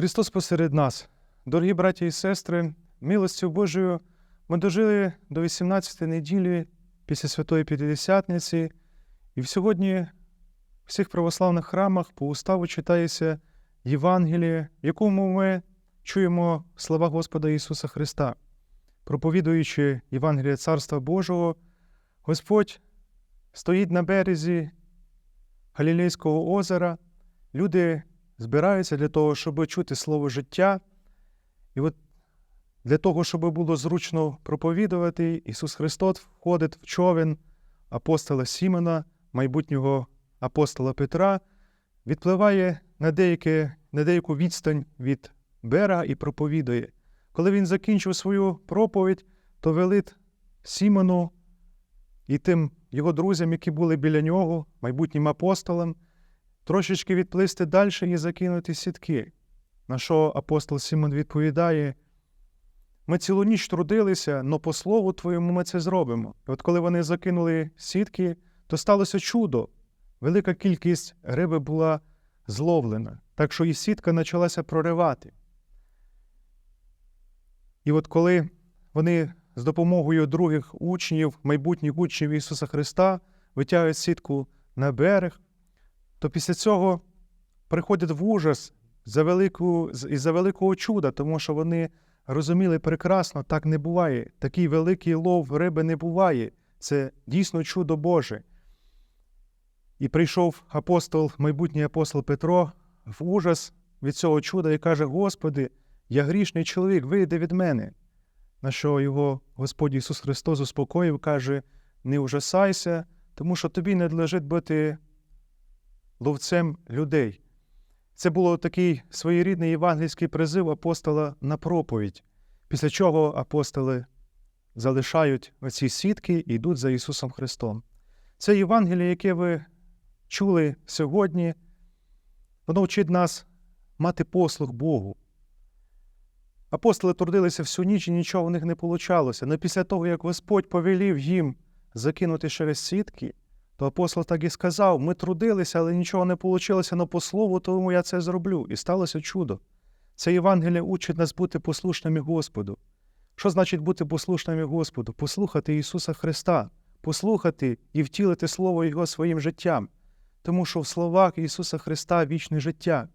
Христос посеред нас. Дорогі браті і сестри, милостю Божою ми дожили до 18-ї неділі після Святої П'ятидесятниці, і сьогодні в всіх православних храмах по уставу читається Євангеліє, в якому ми чуємо слова Господа Ісуса Христа. Проповідуючи Євангеліє Царства Божого, Господь стоїть на березі Галілейського озера, люди збираються для того, щоб чути слово життя. І от для того, щоб було зручно проповідувати, Ісус Христос входить в човен апостола Сімона, майбутнього апостола Петра, відпливає на, деяке, на деяку відстань від берега і проповідує. Коли він закінчив свою проповідь, то велить Сімону і тим його друзям, які були біля нього, майбутнім апостолам, трошечки відплисти далі і закинути сітки. На що апостол Сімон відповідає: ми цілу ніч трудилися, но по слову твоєму ми це зробимо. І от коли вони закинули сітки, то сталося чудо. Велика кількість риби була зловлена, так що і сітка почалася проривати. І от коли вони з допомогою других учнів, майбутніх учнів Ісуса Христа, витягують сітку на берег, то після цього приходять в ужас за велику, із-за великого чуда, тому що вони розуміли прекрасно, так не буває. Такий великий лов риби не буває. Це дійсно чудо Боже. І прийшов апостол, майбутній апостол Петро, в ужас від цього чуда і каже: Господи, я грішний чоловік, вийди від мене. На що його Господь Ісус Христос успокоїв, каже: Не ужасайся, тому що тобі не належить бути ловцем людей. Це було такий своєрідний євангельський призив апостола на проповідь, після чого апостоли залишають оці сітки і йдуть за Ісусом Христом. Це Євангеліє, яке ви чули сьогодні, воно вчить нас мати послуг Богу. Апостоли трудилися всю ніч і нічого в них не получалося. Але після того, як Господь повелів їм закинути через сітки, то апостол так і сказав: ми трудилися, але нічого не вийшло, але по слову, тому я це зроблю. І сталося чудо. Це Євангеліє учить нас бути послушними Господу. Що значить бути послушними Господу? Послухати Ісуса Христа, послухати і втілити Слово Його своїм життям, тому що в словах Ісуса Христа вічне життя.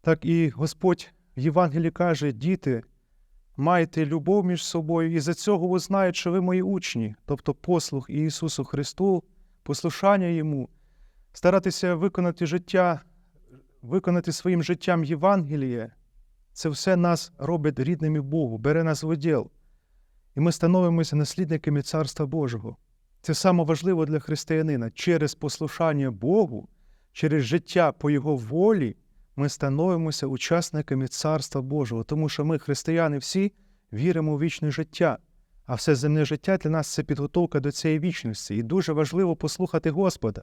Так і Господь в Євангелії каже: діти, майте любов між собою, і за цього ви знаєте, що ви мої учні, тобто послух Ісусу Христу, послушання Йому, старатися виконати життя, виконати своїм життям Євангеліє, це все нас робить рідними Богу, бере нас в уділ. І ми становимося наслідниками Царства Божого. Це саме важливо для християнина. Через послушання Богу, через життя по Його волі, ми становимося учасниками Царства Божого, тому що ми, християни, всі віримо в вічне життя. А все земне життя для нас це підготовка до цієї вічності. І дуже важливо послухати Господа.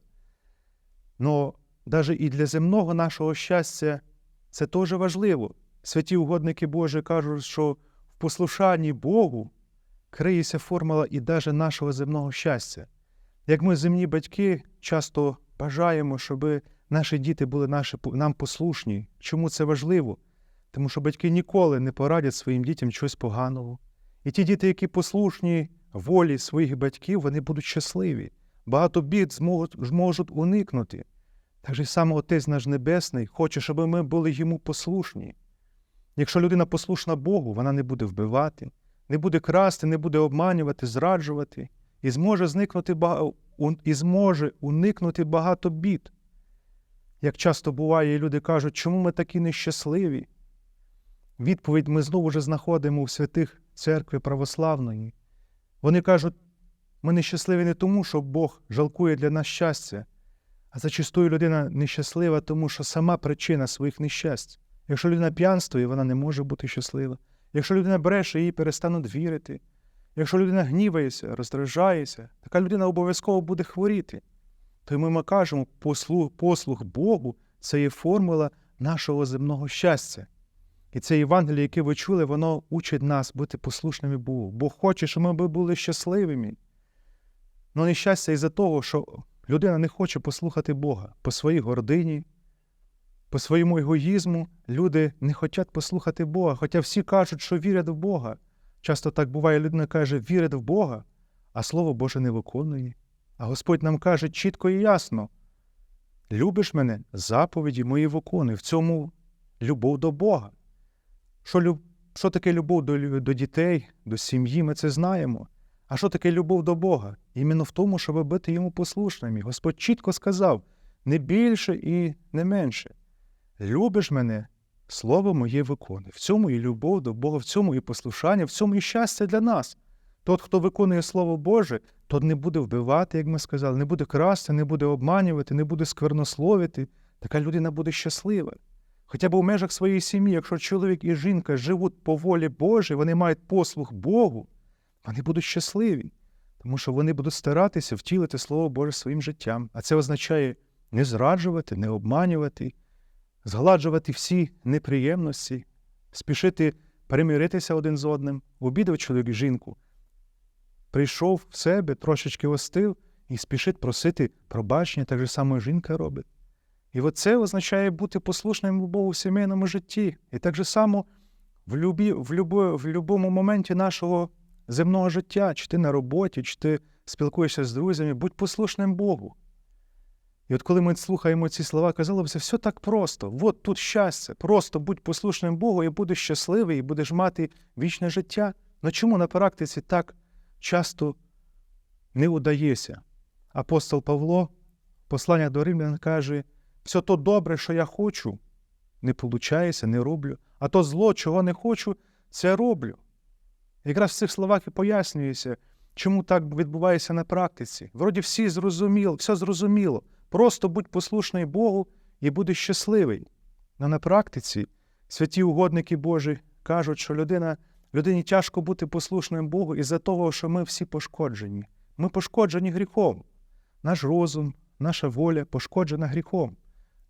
Но навіть і для земного нашого щастя це теж важливо. Святі угодники Божі кажуть, що в послушанні Богу криється формула і навіть нашого земного щастя. Як ми, земні батьки, часто бажаємо, щоб наші діти були наші, нам послушні. Чому це важливо? Тому що батьки ніколи не порадять своїм дітям щось поганого. І ті діти, які послушні волі своїх батьків, вони будуть щасливі, багато бід зможуть, уникнути. Так же саме Отець наш Небесний хоче, щоб ми були йому послушні. Якщо людина послушна Богу, вона не буде вбивати, не буде красти, не буде обманювати, зраджувати, і зможе зникнути і зможе уникнути багато бід. Як часто буває, люди кажуть, чому ми такі нещасливі? Відповідь ми знову ж знаходимо у святих церкви православної. Вони кажуть, ми нещасливі не тому, що Бог жалкує для нас щастя, а зачастую людина нещаслива, тому що сама причина своїх нещасть. Якщо людина п'янствує, вона не може бути щаслива. Якщо людина бреше, їй перестануть вірити. Якщо людина гнівається, роздражається, така людина обов'язково буде хворіти. Тому ми кажемо, послуг, послуг Богу це є формула нашого земного щастя. І це Євангеліє, яке ви чули, воно учить нас бути послушними Богу. Бог хоче, щоб ми були щасливими. Ну, нещастя із-за того, що людина не хоче послухати Бога по своїй гордині, по своєму егоїзму люди не хочуть послухати Бога, хоча всі кажуть, що вірять в Бога. Часто так буває, людина каже, вірить в Бога, а Слово Боже не виконує. А Господь нам каже чітко і ясно: любиш мене, заповіді мої виконуй. В цьому любов до Бога. Що, що таке любов до, до дітей, до сім'ї, ми це знаємо. А що таке любов до Бога? Іменно в тому, щоб бути йому послушними. Господь чітко сказав: не більше і не менше. Любиш мене, слово моє виконуй. В цьому і любов до Бога, в цьому і послушання, в цьому і щастя для нас. Тот, хто виконує Слово Боже, тот не буде вбивати, як ми сказали, не буде красти, не буде обманювати, не буде сквернословити. Така людина буде щаслива. Хоча б у межах своєї сім'ї, якщо чоловік і жінка живуть по волі Божій, вони мають послух Богу, вони будуть щасливі, тому що вони будуть старатися втілити Слово Боже своїм життям. А це означає не зраджувати, не обманювати, згладжувати всі неприємності, спішити примиритися один з одним, обідав чоловік жінку, прийшов в себе, трошечки остив і спішить просити пробачення, так же само і жінка робить. І от це означає бути послушним Богу в сімейному житті. І так же само в, любі, в, любо, в любому моменті нашого земного життя, чи ти на роботі, чи ти спілкуєшся з друзями, будь послушним Богу. І от коли ми слухаємо ці слова, казалося, б, це все так просто. От тут щастя. Просто будь послушним Богу і будеш щасливий, і будеш мати вічне життя. Ну чому на практиці так часто не удається? Апостол Павло, послання до Римлян, каже: все то добре, що я хочу, не виходить, не роблю, а то зло, чого не хочу, це роблю. Якраз в цих словах і пояснюється, чому так відбувається на практиці. Вроді всі зрозуміло, все зрозуміло. Просто будь послушний Богу і будеш щасливий. Но на практиці святі угодники Божі кажуть, що людина, людині тяжко бути послушним Богу із-за того, що ми всі пошкоджені. Ми пошкоджені гріхом. Наш розум, наша воля пошкоджена гріхом.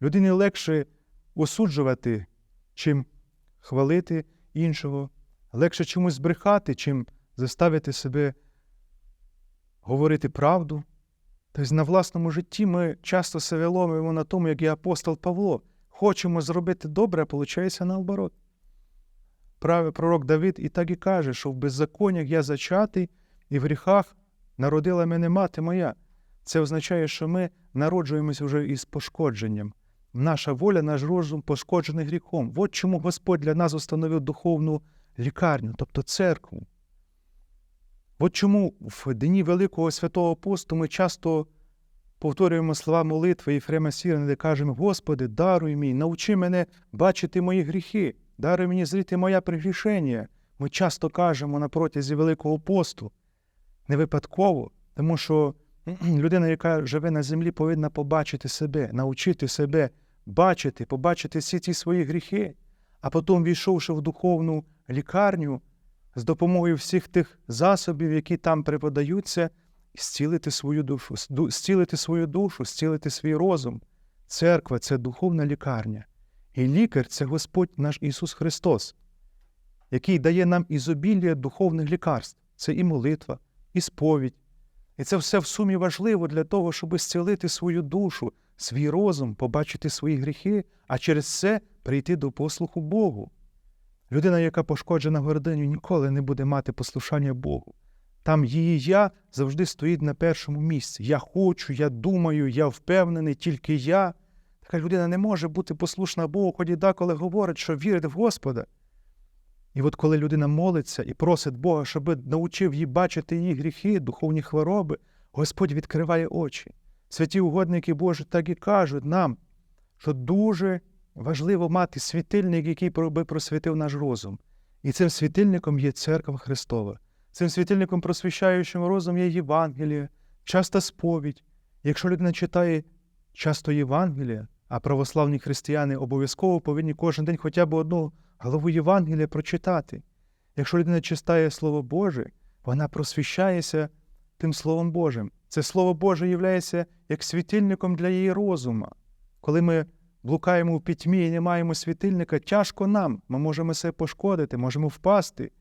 Людині легше осуджувати, чим хвалити іншого, легше чомусь збрехати, чим заставити себе говорити правду. Тобто на власному житті ми часто себе ломимо на тому, як і апостол Павло. Хочемо зробити добре, а виходить наоборот. Правий пророк Давид і так і каже, що в беззаконнях я зачатий, і в гріхах народила мене мати моя. Це означає, що ми народжуємося вже із пошкодженням. Наша воля, наш розум пошкоджений гріхом. От чому Господь для нас установив духовну лікарню, тобто церкву. От чому в дні Великого Святого Посту ми часто повторюємо слова молитви Єфрема Сірина, де кажемо: Господи, даруй мені, навчи мене бачити мої гріхи, даруй мені зріти моє пригрішення. Ми часто кажемо на протязі Великого посту. Не випадково, тому що людина, яка живе на землі, повинна побачити себе, навчити себе бачити, побачити всі ці свої гріхи, а потім, війшовши в духовну лікарню, з допомогою всіх тих засобів, які там преподаються, зцілити свою душу, зцілити свою душу, зцілити свій розум. Церква це духовна лікарня. І лікар це Господь наш Ісус Христос, який дає нам ізобілля духовних лікарств. Це і молитва, і сповідь. І це все в сумі важливо для того, щоб зцілити свою душу, свій розум, побачити свої гріхи, а через це прийти до послуху Богу. Людина, яка пошкоджена гординю, ніколи не буде мати послушання Богу. Там її я завжди стоїть на першому місці. Я хочу, я думаю, я впевнений, тільки я. Така людина не може бути послушна Богу, хоч і деколи говорить, що вірить в Господа. І от коли людина молиться і просить Бога, щоб навчив її бачити її гріхи, духовні хвороби, Господь відкриває очі. Святі угодники Божі так і кажуть нам, що дуже важливо мати світильник, який би просвітив наш розум. І цим світильником є церква Христова. Цим світильником, просвіщаючим розум, є Євангеліє, часто сповідь. Якщо людина читає часто Євангелія, а православні християни обов'язково повинні кожен день хоча б одну главу Євангелія прочитати. Якщо людина читає Слово Боже, вона просвіщається тим Словом Божим. Це Слово Боже є як світильником для її розума. Коли ми блукаємо в пітьмі і не маємо світильника, тяжко нам. Ми можемо себе пошкодити, можемо впасти.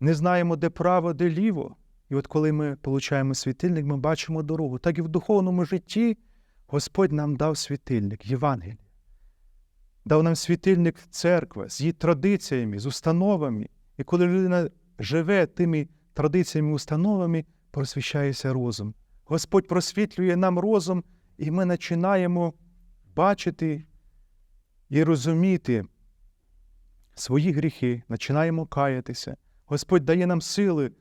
Не знаємо, де право, де ліво. І от коли ми получаємо світильник, ми бачимо дорогу. Так і в духовному житті Господь нам дав світильник, Євангеліє. дав нам світильник церква з її традиціями, з установами. І коли людина живе тими традиціями, установами, просвіщається розум. Господь просвітлює нам розум, і ми починаємо бачити і розуміти свої гріхи, починаємо каятися. Господь дає нам сили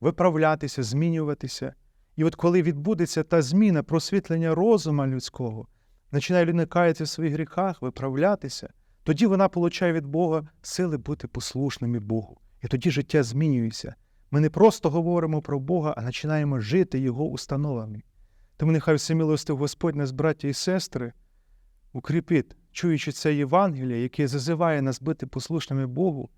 виправлятися, змінюватися. І от коли відбудеться та зміна просвітлення розума людського, починає людина каятися в своїх гріхах, виправлятися, тоді вона получає від Бога сили бути послушними Богу. І тоді життя змінюється. Ми не просто говоримо про Бога, а починаємо жити Його установами. Тому нехай всемилостив Господь нас, браття і сестри, укріпить, чуючи це Євангеліє, яке зазиває нас бути послушними Богу,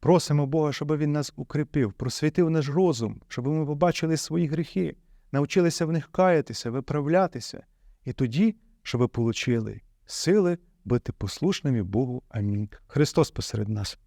просимо Бога, щоб Він нас укріпив, просвітив наш розум, щоб ми побачили свої гріхи, навчилися в них каятися, виправлятися, і тоді, щоб отримали сили бути послушними Богу. Амінь. Христос посеред нас.